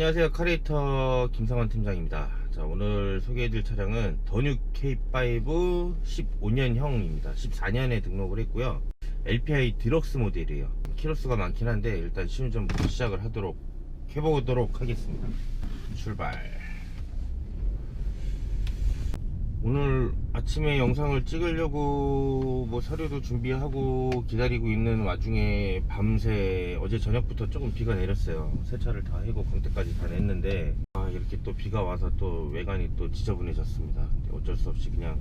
안녕하세요. 카레이터 김상환 팀장입니다. 자 오늘 소개해드릴 차량은 더뉴 K5 15년형입니다. 14년에 등록을 했고요. LPI 디럭스 모델이에요. 키로수가 많긴 한데 일단 시운전부터 시작을 하도록 해보도록 하겠습니다. 출발 오늘 아침에 영상을 찍으려고 뭐 서류도 준비하고 기다리고 있는 와중에 밤새 어제 저녁부터 조금 비가 내렸어요. 세차를 다 해고 광택까지 다 냈는데 아 이렇게 또 비가 와서 또 외관이 또 지저분해졌습니다. 어쩔 수 없이 그냥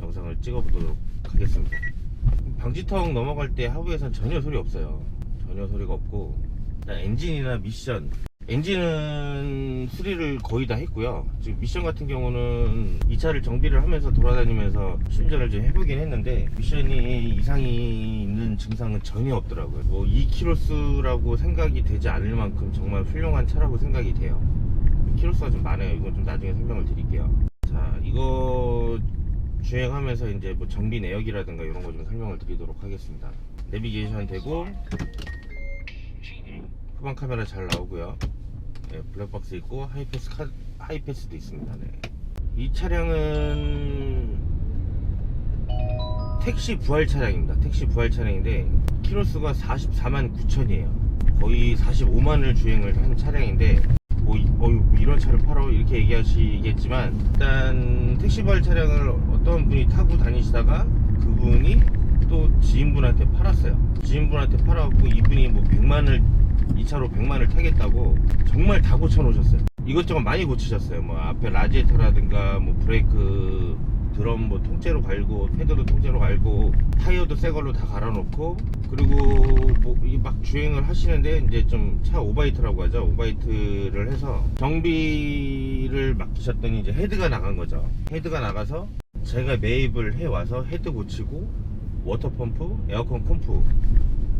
영상을 찍어보도록 하겠습니다. 방지턱 넘어갈 때 하부에선 전혀 소리 없어요. 전혀 소리가 없고 엔진이나 미션 엔진은 수리를 거의 다 했고요. 지금 미션 같은 경우는 이 차를 정비를 하면서 돌아다니면서 시운전을 좀 해보긴 했는데 미션이 이상이 있는 증상은 전혀 없더라고요. 뭐 2km수라고 생각이 되지 않을 만큼 정말 훌륭한 차라고 생각이 돼요. 키로수가 좀 많아요. 이건 좀 나중에 설명을 드릴게요. 자, 이거 주행하면서 이제 뭐 정비 내역이라든가 이런 거 좀 설명을 드리도록 하겠습니다. 내비게이션 되고 후방 카메라 잘 나오고요. 네, 블랙박스 있고 하이패스 카, 하이패스도 있습니다. 네. 이 차량은 택시 부활 차량입니다. 택시 부활 차량인데 키로수가 44만 9천이에요. 거의 45만을 주행을 한 차량인데 뭐 이- 어휴, 이런 차를 팔아 이렇게 얘기하시겠지만 일단 택시 부활 차량을 어떤 분이 타고 다니시다가 그분이 또 지인분한테 팔았어요. 지인분한테 팔아갖고 이분이 뭐 100만을 이 차로 100만을 타겠다고 정말 다 고쳐 놓으셨어요. 이것저것 많이 고치셨어요. 뭐 앞에 라지에터라든가 뭐 브레이크 드럼 뭐 통째로 갈고 패드도 통째로 갈고 타이어도 새 걸로 다 갈아 놓고 그리고 뭐 막 주행을 하시는데 이제 좀 차 오바이트라고 하죠. 오바이트를 해서 정비를 맡기셨더니 이제 헤드가 나간 거죠. 헤드가 나가서 제가 매입을 해 와서 헤드 고치고 워터 펌프, 에어컨 펌프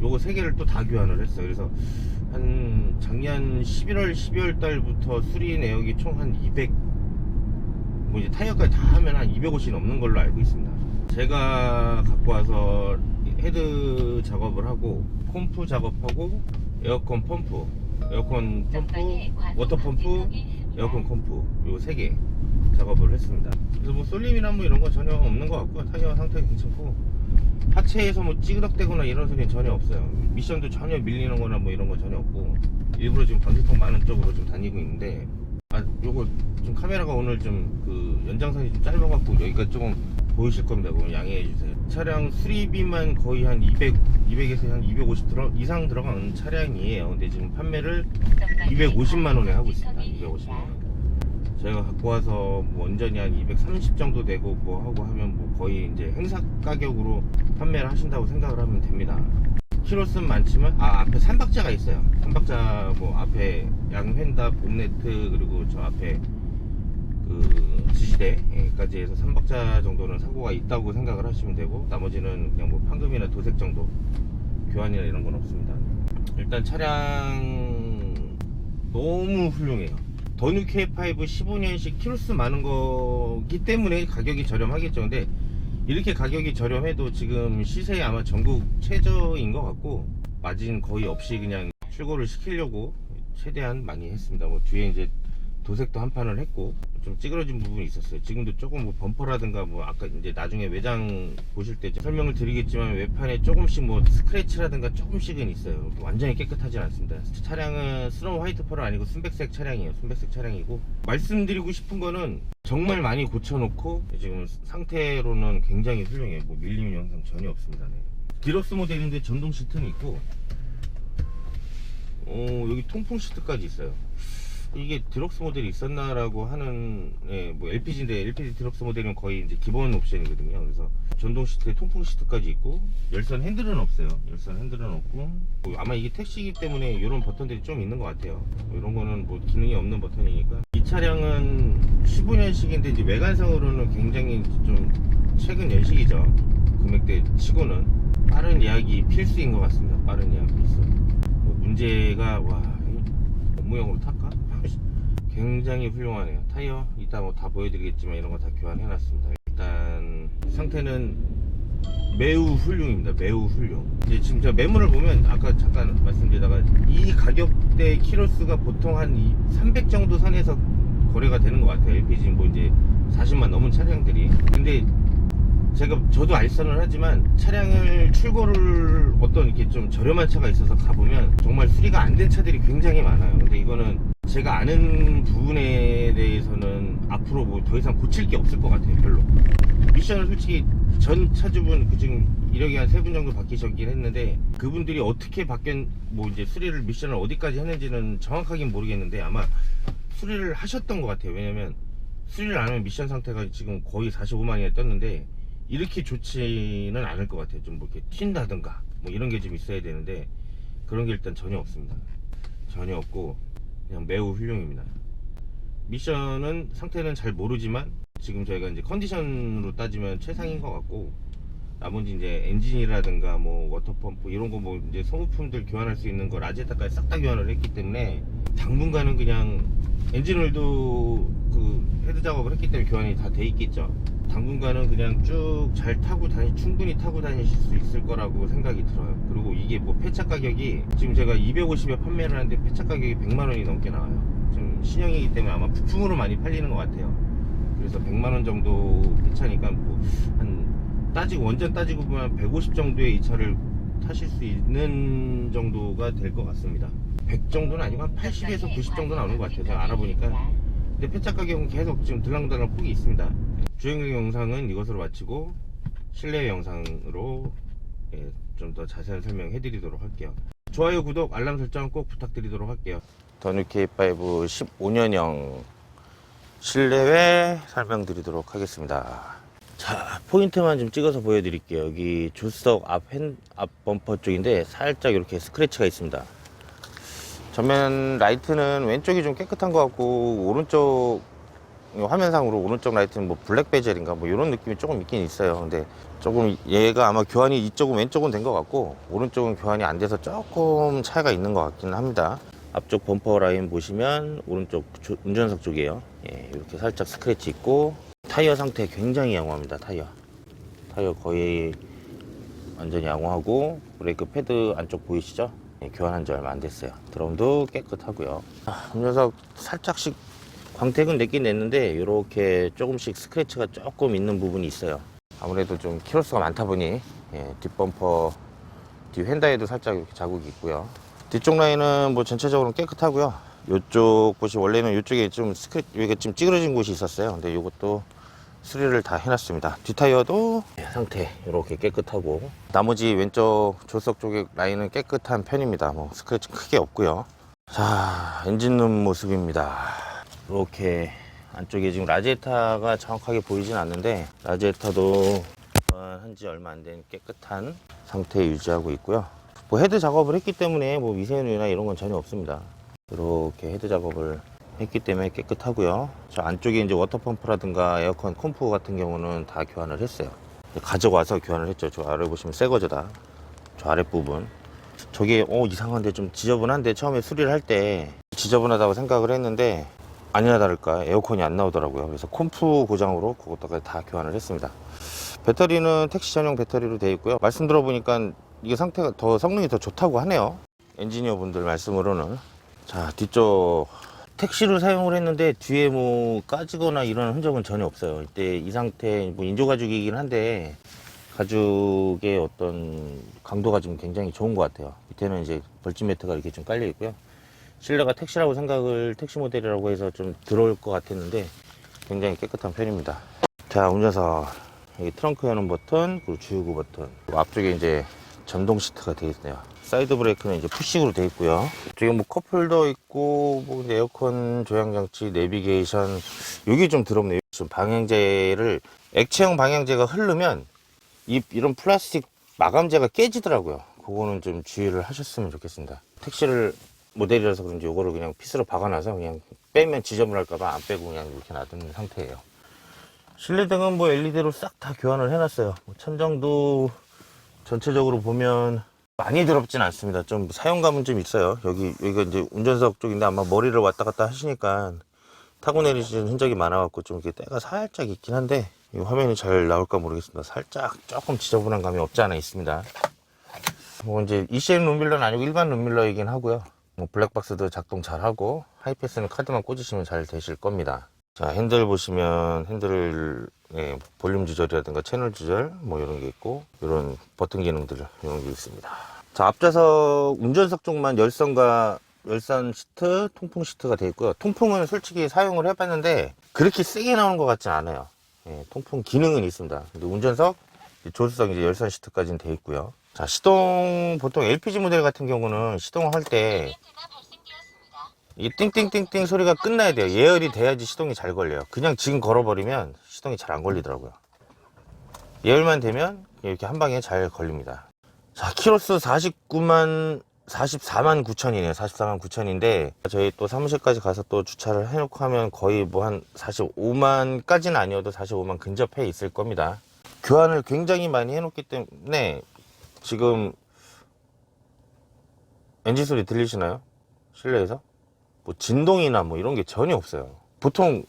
요거 세 개를 또 다 교환을 했어요. 그래서 한 작년 11월, 12월 달부터 수리 내역이 총 한 200, 뭐 이제 타이어까지 다 하면 한 250이 넘는 걸로 알고 있습니다. 제가 갖고 와서 헤드 작업을 하고 펌프 작업하고 에어컨 펌프, 에어컨 펌프, 워터 펌프, 에어컨 펌프 요 세 개 작업을 했습니다. 그래서 뭐 쏠림이나 뭐 이런 거 전혀 없는 것 같고요. 타이어 상태 괜찮고 하체에서 뭐 찌그덕대거나 이런 소리는 전혀 없어요. 미션도 전혀 밀리는 거나 뭐 이런 거 전혀 없고 일부러 지금 방지턱 많은 쪽으로 좀 다니고 있는데 아 요거 좀 카메라가 오늘 좀 그 연장선이 좀 짧아갖고 여기가 조금 보이실 겁니다. 오늘 양해해 주세요. 차량 수리비만 거의 한 200, 200에서 한 250 들어, 이상 들어가는 차량이에요. 근데 지금 판매를 250만 원에 하고 있습니다. 250만 원. 저희가 갖고 와서 뭐 원전이 한 230 정도 되고 뭐 하고 하면 뭐 거의 이제 행사 가격으로 판매를 하신다고 생각을 하면 됩니다. 키로수는 많지만 아 앞에 삼박자가 있어요. 삼박자 뭐 앞에 양휀다 본네트 그리고 저 앞에 그 지지대까지 해서 삼박자 정도는 사고가 있다고 생각을 하시면 되고 나머지는 그냥 뭐 판금이나 도색 정도 교환이나 이런 건 없습니다. 일단 차량 너무 훌륭해요. 더뉴 K5 15년식 키로수 많은 거기 때문에 가격이 저렴하겠죠. 근데 이렇게 가격이 저렴해도 지금 시세에 아마 전국 최저인 것 같고 마진 거의 없이 그냥 출고를 시키려고 최대한 많이 했습니다. 뭐 뒤에 이제 도색도 한 판을 했고 좀 찌그러진 부분이 있었어요. 지금도 조금 뭐 범퍼라든가 뭐 아까 이제 나중에 외장 보실 때 설명을 드리겠지만 외판에 조금씩 뭐 스크래치라든가 조금씩은 있어요. 완전히 깨끗하진 않습니다. 차량은 스노우 화이트 펄은 아니고 순백색 차량이에요. 순백색 차량이고 말씀드리고 싶은 거는 정말 많이 고쳐놓고 지금 상태로는 굉장히 훌륭해요. 뭐 밀림 영상 전혀 없습니다. 네. 디럭스 모델인데 전동 시트는 있고 어, 여기 통풍 시트까지 있어요. 이게 드럭스 모델이 있었나라고 하는 예, 뭐 LPG인데 LPG 드럭스 모델은 거의 이제 기본 옵션이거든요. 그래서 전동 시트에 통풍 시트까지 있고 열선 핸들은 없어요. 열선 핸들은 없고 뭐 아마 이게 택시이기 때문에 이런 버튼들이 좀 있는 것 같아요. 이런 거는 뭐 기능이 없는 버튼이니까 이 차량은 15년식인데 이제 외관상으로는 굉장히 좀 최근 연식이죠. 금액대 치고는 빠른 예약이 필수인 것 같습니다. 빠른 예약 필수. 뭐 문제가 와이 업무용으로 탈까? 굉장히 훌륭하네요. 타이어 이따 뭐 다 보여드리겠지만 이런 거 다 교환해 놨습니다. 일단 상태는 매우 훌륭입니다. 매우 훌륭. 이제 지금 제가 매물을 보면 아까 잠깐 말씀드리다가 이 가격대 키로수가 보통 한 300 정도 선에서 거래가 되는 것 같아요. LPG 뭐 이제 40만 넘은 차량들이. 근데 제가 저도 알선을 하지만 차량을 출고를 어떤 이렇게 좀 저렴한 차가 있어서 가보면 정말 수리가 안 된 차들이 굉장히 많아요. 근데 이거는 제가 아는 부분에 대해서는 앞으로 뭐 더 이상 고칠 게 없을 것 같아요. 별로. 미션을 솔직히 전 차주분 그 지금 이력이 한 세 분 정도 바뀌셨긴 했는데 그분들이 어떻게 바뀐 뭐 이제 수리를 미션을 어디까지 했는지는 정확하긴 모르겠는데 아마 수리를 하셨던 것 같아요. 왜냐면 수리를 안 하면 미션 상태가 지금 거의 45만이나 떴는데 이렇게 좋지는 않을 것 같아요. 좀 뭐 이렇게 튄다든가 뭐 이런 게 좀 있어야 되는데 그런 게 일단 전혀 없습니다. 전혀 없고 그냥 매우 훌륭입니다. 미션은 상태는 잘 모르지만 지금 저희가 이제 컨디션으로 따지면 최상인 것 같고 나머지 이제 엔진이라든가 뭐 워터펌프 이런 거 뭐 이제 소모품들 교환할 수 있는 거 라제타까지 싹 다 교환을 했기 때문에 당분간은 그냥 엔진오일도 그 헤드 작업을 했기 때문에 교환이 다 돼 있겠죠. 당분간은 그냥 쭉 잘 타고 다니 충분히 타고 다니실 수 있을 거라고 생각이 들어요. 그리고 이게 뭐 폐차 가격이 지금 제가 250에 판매를 하는데 폐차 가격이 100만 원이 넘게 나와요. 지금 신형이기 때문에 아마 부품으로 많이 팔리는 것 같아요. 그래서 100만 원 정도 폐차니까 뭐 한 따지고 원전 따지고 보면 150 정도의 이 차를 타실 수 있는 정도가 될 것 같습니다. 100 정도는 아니고 한 80에서 90 정도 나오는 것 같아요. 제가 알아보니까. 근데 폐차 가격은 계속 지금 들랑들랑 폭이 있습니다. 주행 영상은 이것으로 마치고 실내 영상으로 예, 좀 더 자세한 설명해 드리도록 할게요. 좋아요, 구독, 알람 설정 꼭 부탁드리도록 할게요. 더뉴 K5 15년형 실내외 설명드리도록 하겠습니다. 자, 포인트만 좀 찍어서 보여드릴게요. 여기 조수석 앞, 핸, 앞 범퍼 쪽인데 살짝 이렇게 스크래치가 있습니다. 전면 라이트는 왼쪽이 좀 깨끗한 것 같고 오른쪽 화면상으로 오른쪽 라이트는 뭐 블랙 베젤인가 뭐 이런 느낌이 조금 있긴 있어요. 근데 조금 얘가 아마 교환이 이쪽은 왼쪽은 된 것 같고 오른쪽은 교환이 안 돼서 조금 차이가 있는 것 같기는 합니다. 앞쪽 범퍼 라인 보시면 오른쪽 조- 운전석 쪽이에요. 예, 이렇게 살짝 스크래치 있고 타이어 상태 굉장히 양호합니다. 타이어 타이어 거의 완전히 양호하고 브레이크 패드 안쪽 보이시죠? 예, 교환한 지 얼마 안 됐어요. 드럼도 깨끗하고요. 아, 운전석 살짝씩 광택은 냈긴 냈는데 이렇게 조금씩 스크래치가 조금 있는 부분이 있어요. 아무래도 좀 키로수가 많다 보니 예, 뒷범퍼 뒤 휀다에도 살짝 이렇게 자국이 있고요. 뒤쪽 라인은 뭐 전체적으로 깨끗하고요. 이쪽 곳이 원래는 이쪽에 좀 스크래 여기가 좀 찌그러진 곳이 있었어요. 근데 이것도 수리를 다 해놨습니다. 뒷타이어도 예, 상태 이렇게 깨끗하고 나머지 왼쪽 조석 쪽의 라인은 깨끗한 편입니다. 뭐 스크래치 크게 없고요. 자 엔진 룸 모습입니다. 이렇게 안쪽에 지금 라제타가 정확하게 보이진 않는데 라제타도 한지 얼마 안 된 깨끗한 상태 유지하고 있고요. 뭐 헤드 작업을 했기 때문에 뭐 미세누나 이런 건 전혀 없습니다. 이렇게 헤드 작업을 했기 때문에 깨끗하고요. 저 안쪽에 이제 워터펌프라든가 에어컨 컴프 같은 경우는 다 교환을 했어요. 가져와서 교환을 했죠. 저 아래 보시면 새 거죠 다. 저 아랫부분. 저게 어 이상한데 좀 지저분한데 처음에 수리를 할 때 지저분하다고 생각을 했는데 아니나 다를까 에어컨이 안 나오더라고요. 그래서 콤프 고장으로 그것까지 다 교환을 했습니다. 배터리는 택시 전용 배터리로 되어 있고요. 말씀 들어보니까 이게 상태가 더 성능이 더 좋다고 하네요. 엔지니어 분들 말씀으로는. 자, 뒤쪽 택시로 사용을 했는데 뒤에 뭐 까지거나 이런 흔적은 전혀 없어요. 이때 이 상태 뭐 인조 가죽이긴 한데 가죽의 어떤 강도가 지금 굉장히 좋은 것 같아요. 밑에는 이제 벌집 매트가 이렇게 좀 깔려 있고요. 실내가 택시라고 생각을 택시 모델이라고 해서 좀 들어올 것 같았는데 굉장히 깨끗한 편입니다. 자, 운전석 여기 트렁크 여는 버튼 그리고 주유구 버튼 앞쪽에 이제 전동 시트가 되어 있네요. 사이드 브레이크는 이제 푸싱으로 되어 있고요. 지금 뭐 컵홀더 있고 뭐 에어컨 조향 장치, 내비게이션 여기 좀 더럽네요. 지금 방향제를 액체형 방향제가 흐르면 이 이런 플라스틱 마감재가 깨지더라고요. 그거는 좀 주의를 하셨으면 좋겠습니다. 택시를 모델이라서 그런지 이거를 그냥 피스로 박아놔서 그냥 빼면 지저분할까봐 안 빼고 그냥 이렇게 놔두는 상태예요. 실내등은 뭐 LED로 싹 다 교환을 해놨어요. 뭐 천장도 전체적으로 보면 많이 더럽진 않습니다. 좀 사용감은 좀 있어요. 여기 여기가 이제 운전석 쪽인데 아마 머리를 왔다 갔다 하시니까 타고 내리시는 흔적이 많아갖고 좀 이렇게 때가 살짝 있긴 한데 이 화면이 잘 나올까 모르겠습니다. 살짝 조금 지저분한 감이 없지 않아 있습니다. 뭐 이제 ECM 룸밀러는 아니고 일반 룸밀러이긴 하고요. 뭐 블랙박스도 작동 잘 하고 하이패스는 카드만 꽂으시면 잘 되실 겁니다. 자 핸들 보시면 핸들 예, 볼륨 조절이라든가 채널 조절 뭐 이런 게 있고 이런 버튼 기능들 이런 게 있습니다. 자 앞좌석 운전석 쪽만 열선과 열선 시트, 통풍 시트가 되어 있고요. 통풍은 솔직히 사용을 해봤는데 그렇게 세게 나오는 것 같진 않아요. 예, 통풍 기능은 있습니다. 근데 운전석, 조수석 이제 열선 시트까지는 되어 있고요. 자 시동 보통 LPG 모델 같은 경우는 시동을 할때 이 띵띵띵띵 소리가 끝나야 돼요. 예열이 돼야지 시동이 잘 걸려요. 그냥 지금 걸어버리면 시동이 잘 안 걸리더라고요. 예열만 되면 이렇게 한 방에 잘 걸립니다. 자, 키로수 49만 44만 9천이네요. 44만 9천인데 저희 또 사무실까지 가서 또 주차를 해놓고 하면 거의 뭐 한 45만까지는 아니어도 45만 근접해 있을 겁니다. 교환을 굉장히 많이 해놓기 때문에 지금 엔진 소리 들리시나요? 실내에서? 뭐 진동이나 뭐 이런 게 전혀 없어요. 보통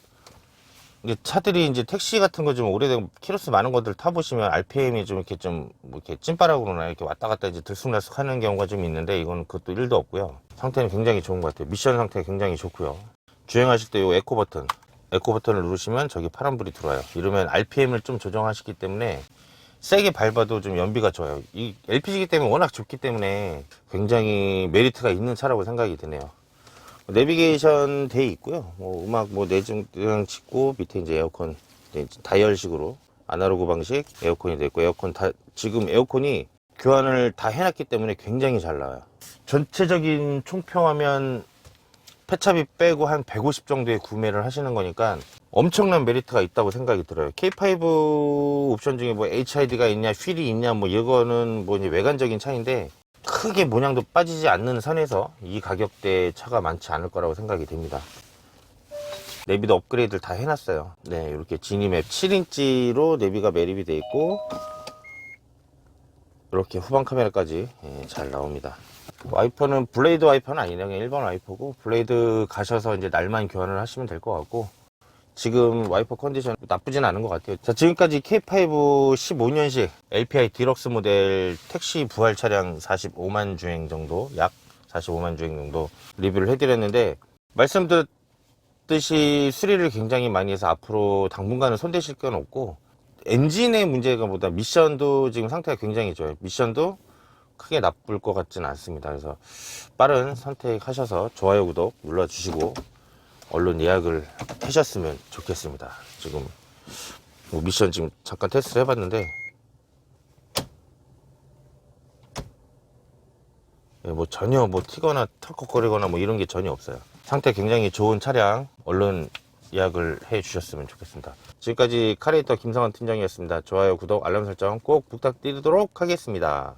이제 차들이 이제 택시 같은 거 좀 오래된 키로수 많은 것들 타보시면 RPM이 좀 이렇게 좀 뭐 이렇게 찐빠라고나 이렇게 왔다 갔다 이제 들쑥날쑥 하는 경우가 좀 있는데 이건 그것도 1도 없고요. 상태는 굉장히 좋은 것 같아요. 미션 상태가 굉장히 좋고요. 주행하실 때 이 에코 버튼, 에코 버튼을 누르시면 저기 파란불이 들어와요. 이러면 RPM을 좀 조정하시기 때문에 세게 밟아도 좀 연비가 좋아요. 이 LPG이기 때문에 워낙 좋기 때문에 굉장히 메리트가 있는 차라고 생각이 드네요. 내비게이션 돼 있고요. 뭐 음악 뭐 내장 찍고 밑에 이제 에어컨 다이얼식으로 아날로그 방식 에어컨이 돼 있고 에어컨 다 지금 에어컨이 교환을 다 해놨기 때문에 굉장히 잘 나와요. 전체적인 총평하면 폐차비 빼고 한 150 정도에 구매를 하시는 거니까 엄청난 메리트가 있다고 생각이 들어요. K5 옵션 중에 뭐 HID가 있냐, 휠이 있냐, 뭐 이거는 뭐 이제 외관적인 차인데 크게 모양도 빠지지 않는 선에서 이 가격대 차가 많지 않을 거라고 생각이 됩니다. 내비도 업그레이드를 다 해놨어요. 네, 이렇게 지니맵 7인치로 내비가 매립이 돼 있고 이렇게 후방 카메라까지 예, 잘 나옵니다. 와이퍼는 블레이드 와이퍼는. 그냥 일반 와이퍼고 블레이드 가셔서 이제 날만 교환을 하시면 될 것 같고 지금 와이퍼 컨디션 나쁘진 않은 것 같아요. 자, 지금까지 K5 15년식 LPI 디럭스 모델 택시 부활 차량 45만 주행 정도, 약 45만 주행 정도 리뷰를 해드렸는데, 말씀드렸듯이 수리를 굉장히 많이 해서 앞으로 당분간은 손대실 건 없고, 엔진의 문제가 보다 미션도 지금 상태가 굉장히 좋아요. 미션도 크게 나쁠 것 같지는 않습니다. 그래서 빠른 선택하셔서 좋아요, 구독 눌러주시고, 얼른 예약을 하셨으면 좋겠습니다. 지금 뭐 미션 지금 잠깐 테스트를 해봤는데 예, 뭐 전혀 뭐 튀거나 털컥거리거나 뭐 이런 게 전혀 없어요. 상태 굉장히 좋은 차량 얼른 예약을 해 주셨으면 좋겠습니다. 지금까지 카레이터 김성환 팀장이었습니다. 좋아요, 구독, 알람 설정 꼭 부탁드리도록 하겠습니다.